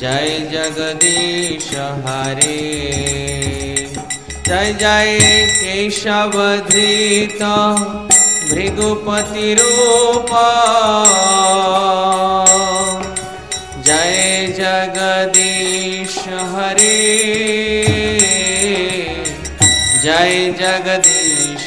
জয় জগদীশ হরে। জয় জয় কেশবধৃত ভৃগুপতি রূপ। জয় জগদীশ হরে। জয় জগদীশ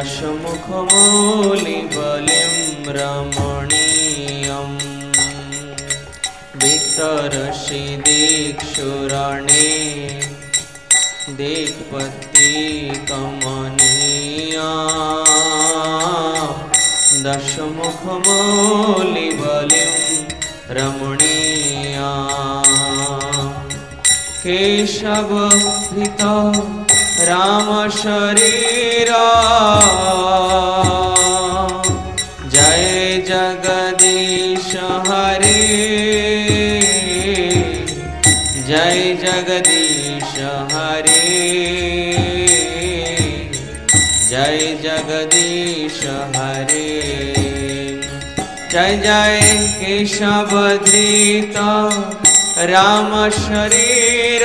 দশমুখ মৌলি বলিম রমণীয়ম ভিতরসি দীক্ষুরণে দেখপতি কমনীয়। রাম শরীর। জয় জগদীশ হরে। জয় জগদীশ হরে। জয় জগদীশ হরে। জয় জয় কেশবধৃত রাম শরীর।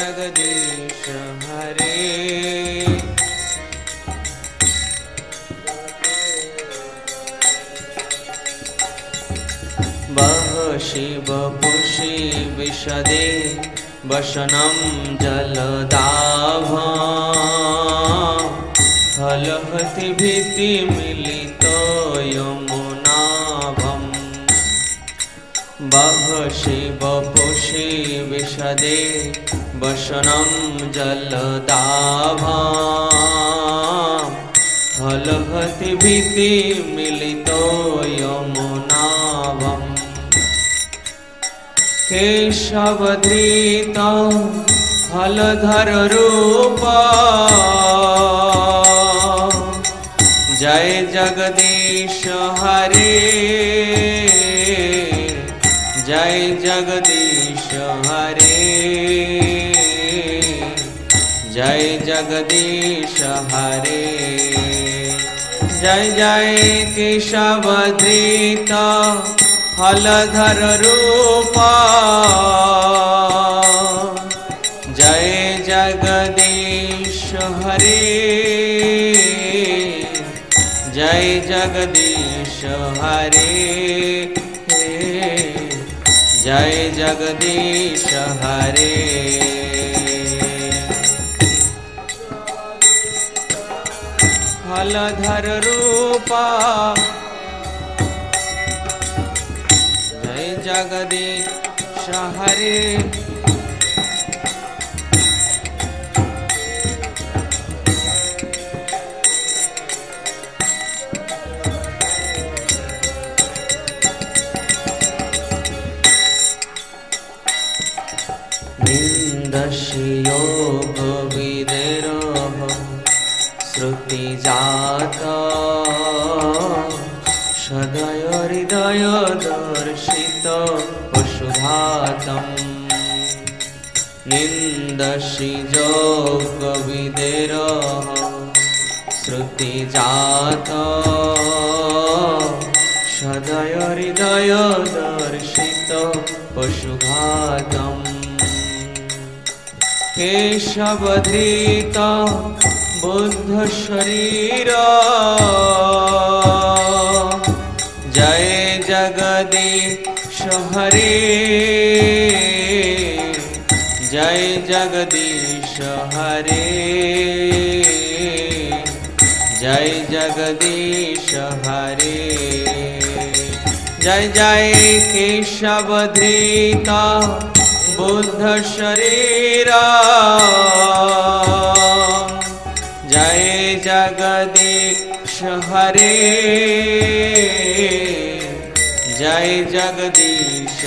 জয় জগদীশ হরে বহ শিব পুষি বিশদে বসনম জলদাভ ফলহতি ভীতি মিলিত পুষি বিশদে বসনম জলদাভ ফলহতি ভীতি মিলিত যমুনাভম কেশবধৃত ফলধর রূপ জয় জগদীশ হরে জয় জগদীশ জয় জগদীশ হরে। জয় জয় কেশবধৃত ফলধর রূপ। জয় জগদীশ হরে। জয় জগদীশ হরে। জয় জগদীশ হরে। ফলধর রূপা জয় জগদীশ হরে নিন্দসি যোগ বিদের শ্রুতিজাত সদয় হৃদয় দর্শিত পশুঘাতম। কেশবধৃত বুদ্ধ শরীর। জয় জগদীশ হরে। জয় জগদীশ হরে। জয় জগদীশ হরে। জয় জয় কেশবধৃত বুদ্ধ শরীর। জয় জগদীশ হরে। জয় জগদীশ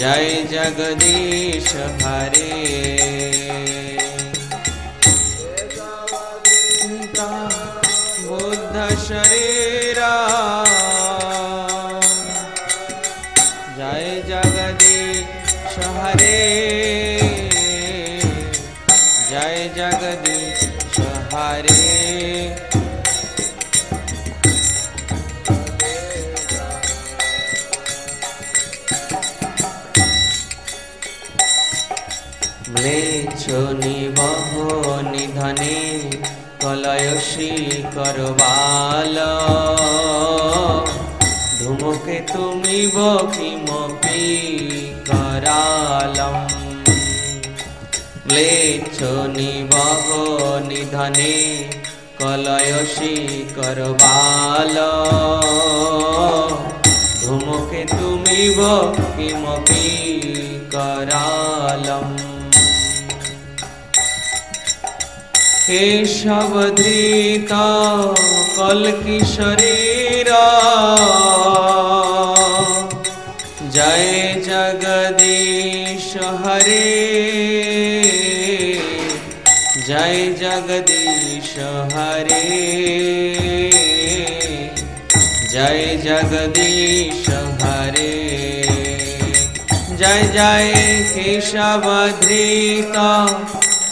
হরে জয় জগদীশ করবাল ধুমকে তুমি বকিমপি করালম ম্লেচ্ছ নিবহ নিধনে কলয়সী করবাল ধুমকে তুমি বকিমপি करालम् केशवधृता কলকি শরীরা? জয় জগদীশ হরে। জয় জগদীশ হরে। জয় জগদীশ হরে। জয় জয় কেশবধৃত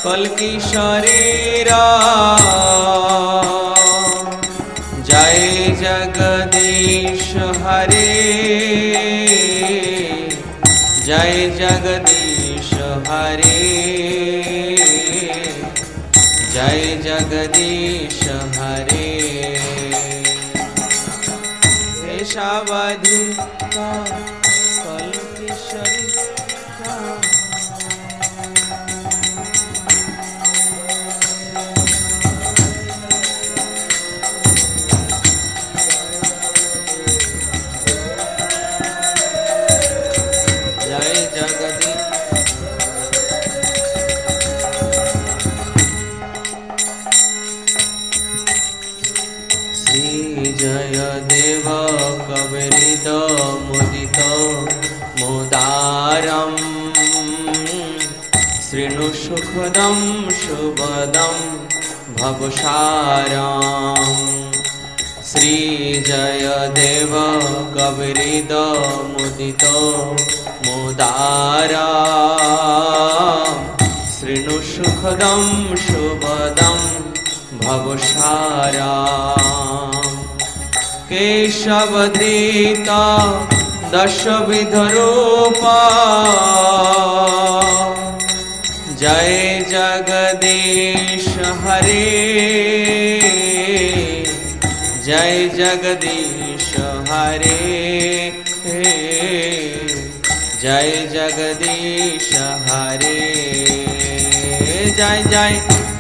কলকি শরীরা? जगदीश हरे जय जगदीश हरे जय जगदीश हरे केशवधृत শৃণু সুখদম সুবদম ভবসারম শ্রী জয় দেব কবরিদ মুদিত মুদার শৃণু সুখদম সুবদম ভবসারা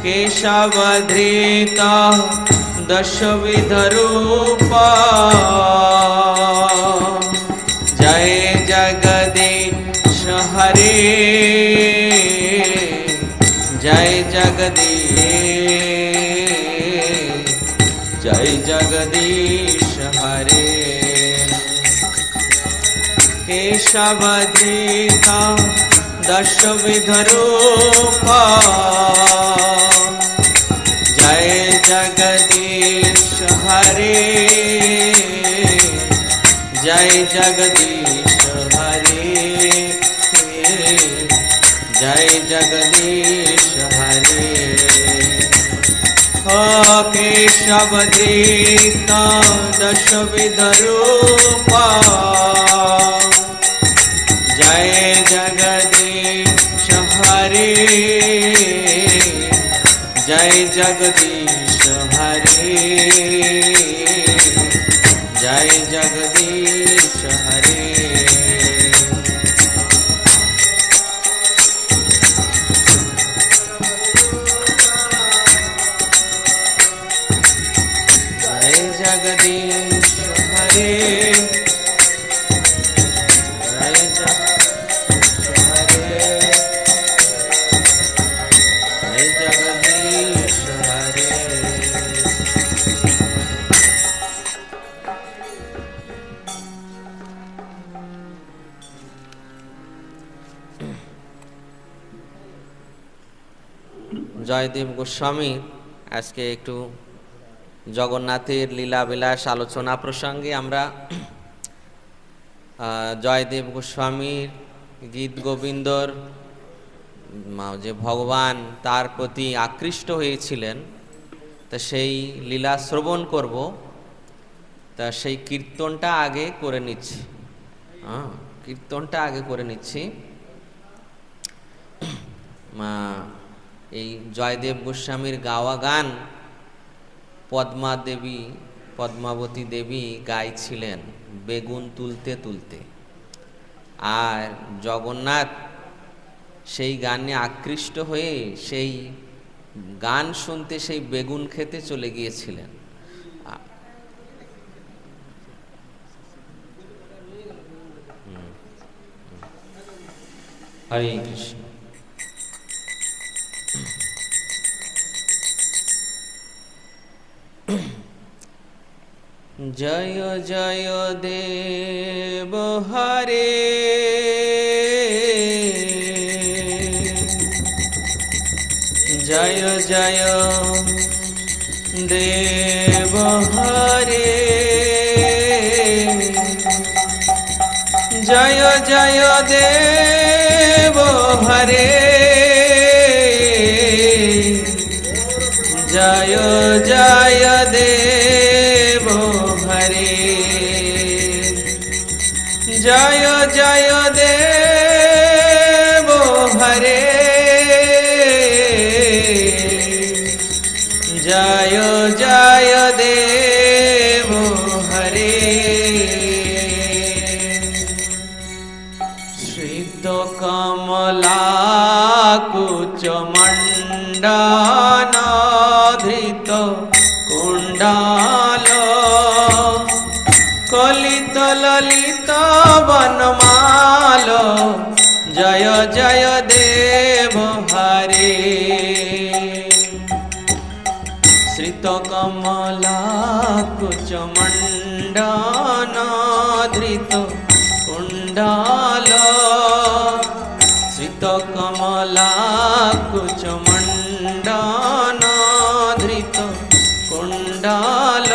কেশবধৃত দশবিধ রূপ জয় জগদীশ হরে। জয় জগদীশ হরে জয় জগদীশ হরে। জয় কেশবধৃত দশবিধ রূপ জয় জগদীশ হরে জয় জগদীশ হরে জয় জগদীশ হরে ও হরে জয় গোস্বামী, আজকে একটু জগন্নাথের লীলাবিলাস আলোচনা প্রসঙ্গে আমরা জয়দেব গোস্বামীর গীত গোবিন্দর যে ভগবান তার প্রতি আকৃষ্ট হয়েছিলেন, তা সেই লীলা শ্রবণ করব, তা সেই কীর্তনটা আগে করে নিচ্ছি। হ্যাঁ কীর্তনটা আগে করে নিচ্ছি। মা এই জয়দেব গোস্বামীর গাওয়া গান পদ্মা দেবী পদ্মাবতী দেবী গাইছিলেন বেগুন তুলতে তুলতে। আর জগন্নাথ সেই গানে আকৃষ্ট হয়ে সেই গান শুনতে সেই বেগুন খেতে চলে গিয়েছিলেন। হরে কৃষ্ণ। জয় জয় দেব হরে। জয় জয় দেব হরে। জয় জয় দেব হরে। জয় জয় দেব জয় জয় দেব। কুণ্ডাল শ্রিত কমলা কুচ মণ্ডন ধৃত কুণ্ডাল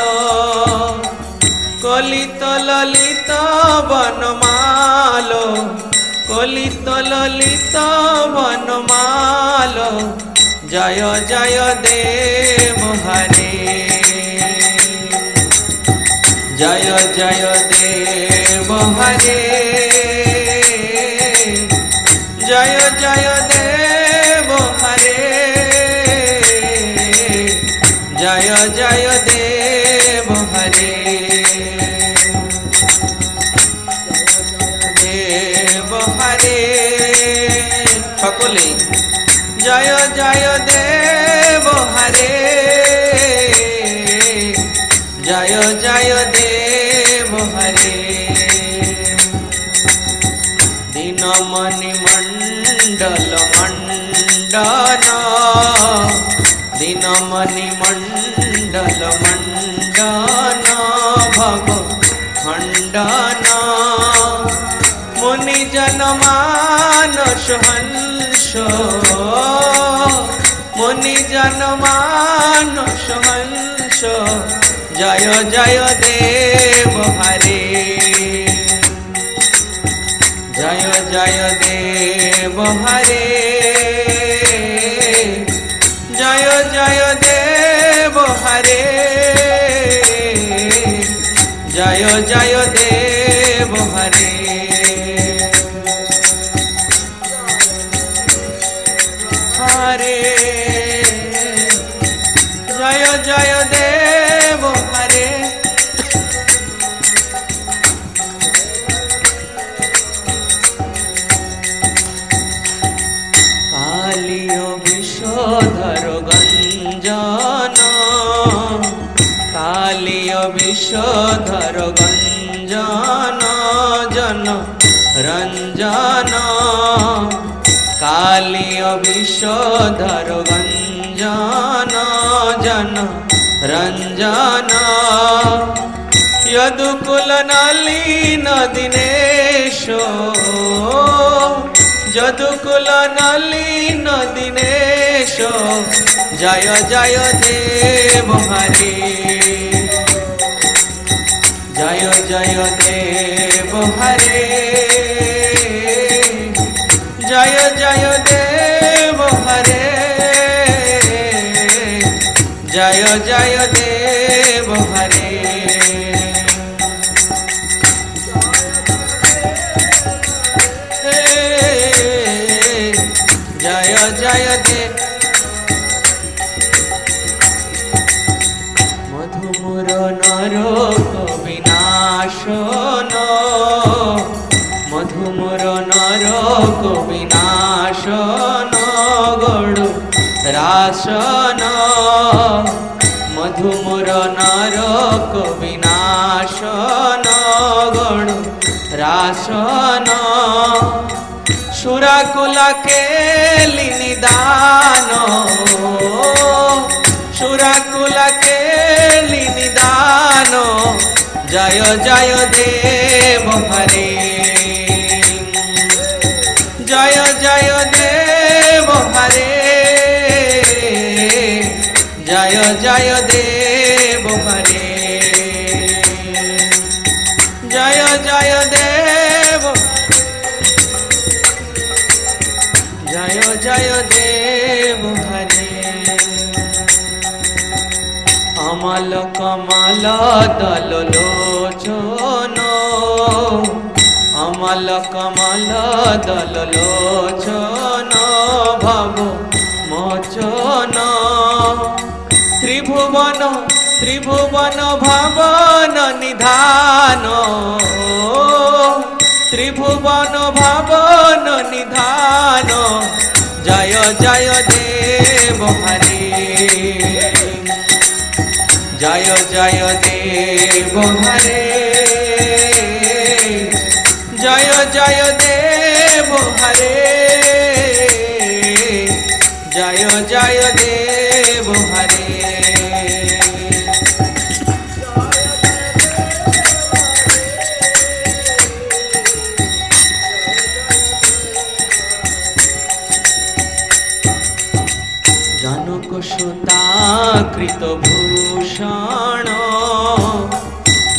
কলিত ললিত বনমাল কলিত ললিত বনমাল জয় জয় দেব হরে জয় জয় দেব হরে সকলে জয় জয় দেব, হরে। জয় জয় দেব, হরে। দিন দিনমণি মণ্ডল মণ্ডন। দিনমণি মণ্ডল মণ্ডন ভব খণ্ডন। মুনি জনমানস হংস মনি জনমানস হংস জয় জয় দেব হরে। জয় জয় দেব হরে। জয় জয় দেব হরে। জয় জয় দেব বিষধর গঞ্জন জন রঞ্জন। কালীয় বিষধর গঞ্জন জন রঞ্জন। যদুকুল নালী নদিনেশ যদুকুল নালী নদিনেশ জয় জয় দেব হরে। জয় জয় দেব হরে। জয় জয় দেব হরে। জয় জয় দেব হরে। জয় জয় দে মধুমুর নর মধুমুর নর কবিনাশন গড়ু রাসন মধুমুর নর কবিনাশন গড়ু রাসন সুরাকুলাকে লিনিদান সুরাকুলাকে লিনিদান জয় জয়, দেব হরে। জয় জয় দেব হরে। জয় জয় দেব হরে। জয় জয় দেব জয় জয় দেব হরে। অমল কমল দল লোচন অমল কমল দল লোচন ভব মোচন ত্রিভুবন ত্রিভুবন ভবন নিধান ত্রিভুবন ভবন নিধান জয় জয় দেব হরে জয় জয় দেব হরে জয় জয় দেব হরে। জয় জয় দেব হরে। জনক সুতাকৃত ভূষণ।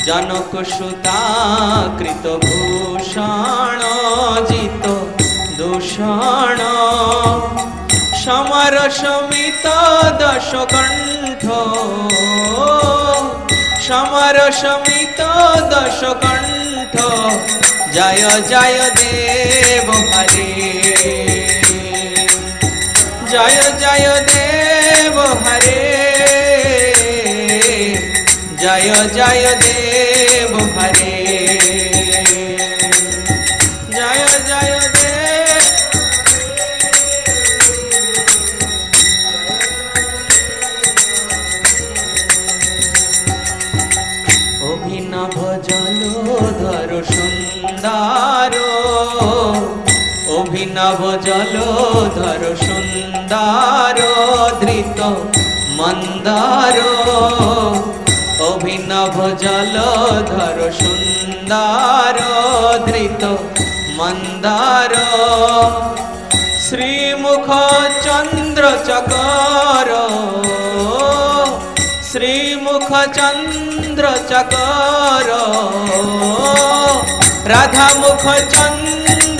জনক সুতাকৃত ভূষণ জিত দূষণ। সমর সমিত দশ কণ্ঠ সমর সমিত দশ কণ্ঠ জয় জয় দেব হরে। জয় জয় দেব হরে। জয় জয় দেব হরে। অভিনব জলধর সুন্দর ধৃত মন্দার। অভিনব জলধর সুন্দর ধৃত মন্দার। শ্রীমুখ চন্দ্র চকর। শ্রীমুখ চন্দ্র চকর। রাধা মুখ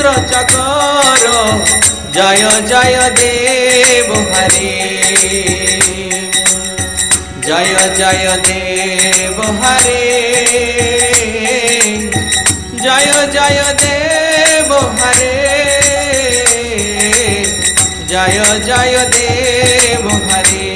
চন্দ্র চকর জয় জয় দেব হরে। জয় জয় দেব হরে। জয় জয় দেব হরে। জয় জয় দেব হরে।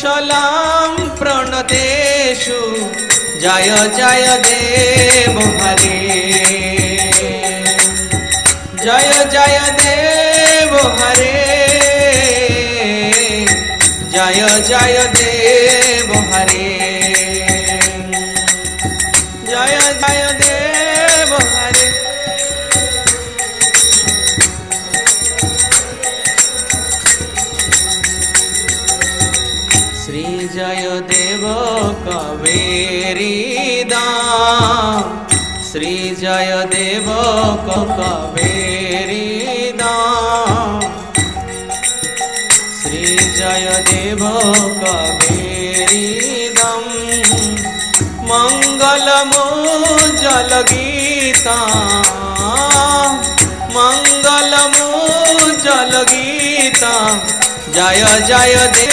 কুরু প্রণদেশু জয় জয় দেব হরে। জয় জয় দেব হরে। জয় জয় দেব হরে। শ্রী জয় দেব কবেরি দাম শ্রী জয় দেব কবেরি দম মঙ্গলম জল গীতা মঙ্গলম জল গীতা জয় জয় দে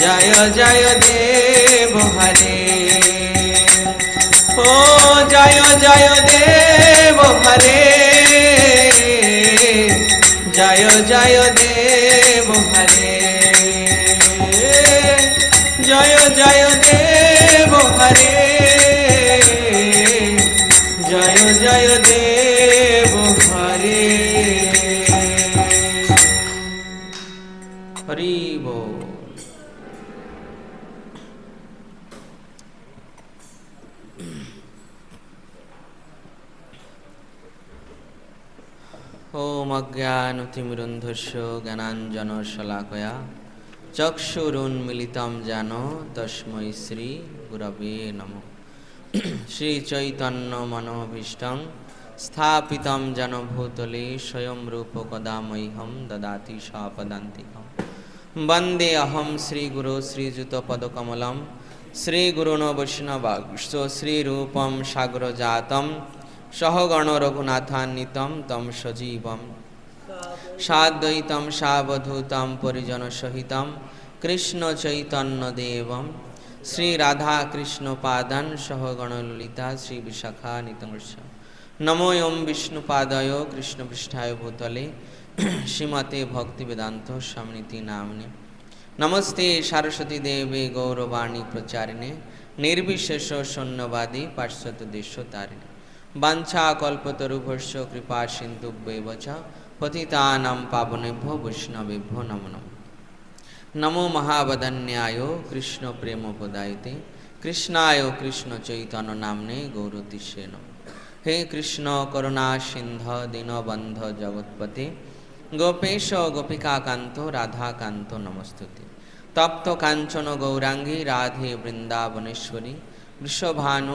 জয় জয় দেব হরে ও জয় জয় দেব হরে জয় জয় দেব হরে জয় জয় দেব হরে জয় জয় দেব ওম অজ্ঞানতিমৃন্ধস্য জ্ঞানাঞ্জনশলাকয়া চক্ষুরুন্মিলিতম যেন তস্মৈ শ্রী গুরবে নম। শ্রীচৈতন্য মনোভীষ্টং স্থাপিতম যেন ভূতলে স্বয়ং রূপকদামহ্যম দদাতি সপদান্তিকম। বন্দে অহম শ্রীগুরু শ্রীযুতপদকমলম শ্রীগুরুণ বৈষ্ণবাংশ শ্রীরূপম সাগরজাতম। সহগণ রঘুনাথান্বিতম তম সজীবম। সাদ্বৈতম সাবধূতম পরিজন সহিতম কৃষ্ণ চৈতন্য দেবম। শ্রী রাধা কৃষ্ণ পাদান সহগণ ললিতা শ্রী বিশাখা নিতংস নমো ওম বিষ্ণুপাদয় কৃষ্ণ পৃষ্ঠায় ভূতলে। শ্রীমতে ভক্তিবেদান্ত স্বামীতি নামনে। নমস্তে সরস্বতী দেবে গৌরবাণী প্রচারিণে। নির্বিশেষ শূন্যবাদী পার্শ্বত দেশ তারিণী বাঞ্ছা কল্পতরুভর্ষ কৃপা সিন্ধুব্যৈব চ পতিতানাম পাবনেভ্য বৈষ্ণবেভ্য নমো নম নমো মহাবদন্যায় কৃষ্ণ প্রেম প্রদায়তে কৃষ্ণায় কৃষ্ণ চৈতন্য নামনে গৌরতিষে নম। হে কৃষ্ণ করুণা সিন্ধ দীনবন্ধ জগৎপতি, গোপেশ গোপিকাকান্ত রাধাকান্ত নমস্তুতি। তপ্ত কাঞ্চন গৌরাঙ্গী রাধে বৃন্দাবনেশ্বরী, বৃষভানু